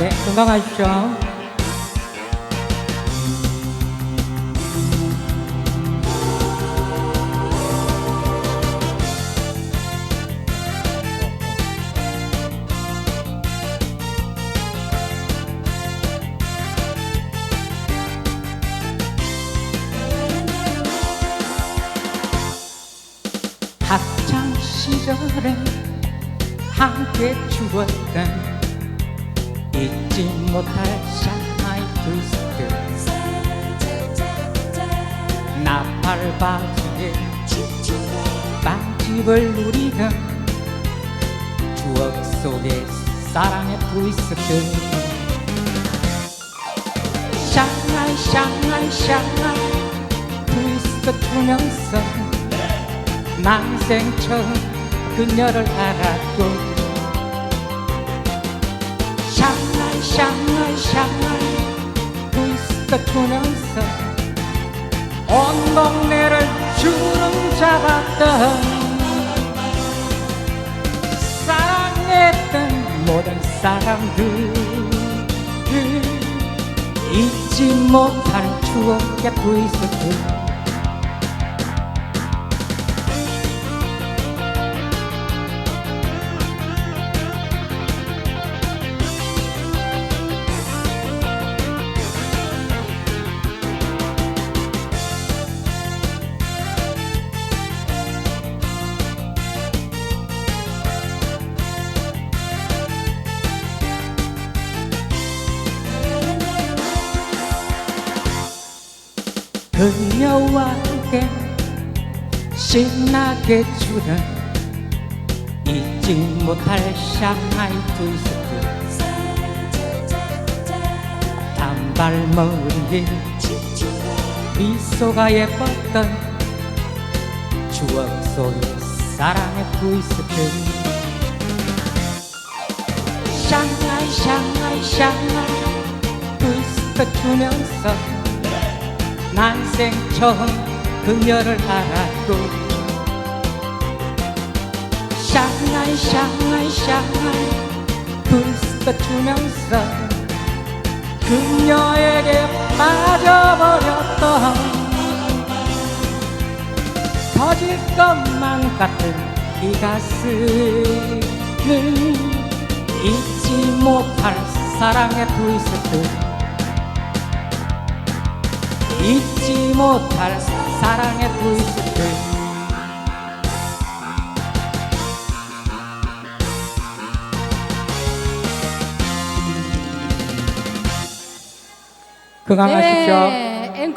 네, 건강하십시오. 학창 시절에 함께 추었던 잊지 못할 샤하이 트위스트 나팔 바지에 빵집을 누리던 추억 속의 사랑의 트위스트 샹하이 샹하이 샹하이 트위스트 추면서 난생 처음 그녀를 알았고 트위스트 추면서 온 동네를 주름 잡았던 사랑했던 모든 사람들 잊지 못할 추억의 트위스트 그녀와 함께 신나게 추던 잊지 못할 샹하이 트위스트 단발머리에 미소가 예뻤던 추억 속의 사랑의 트위스트 샹하이 샹하이 샹하이 트위스트 추면서 난생 처음 그녀를 알았고. 샹하이 샹하이 샹하이 트위스트 추면서. 그녀에게 빠져버렸던 터질 것만 같은 이 가슴을 잊지 못할 사랑의 트위스트 잊지 못할 사랑의 트위스트 건강하십시오. 네,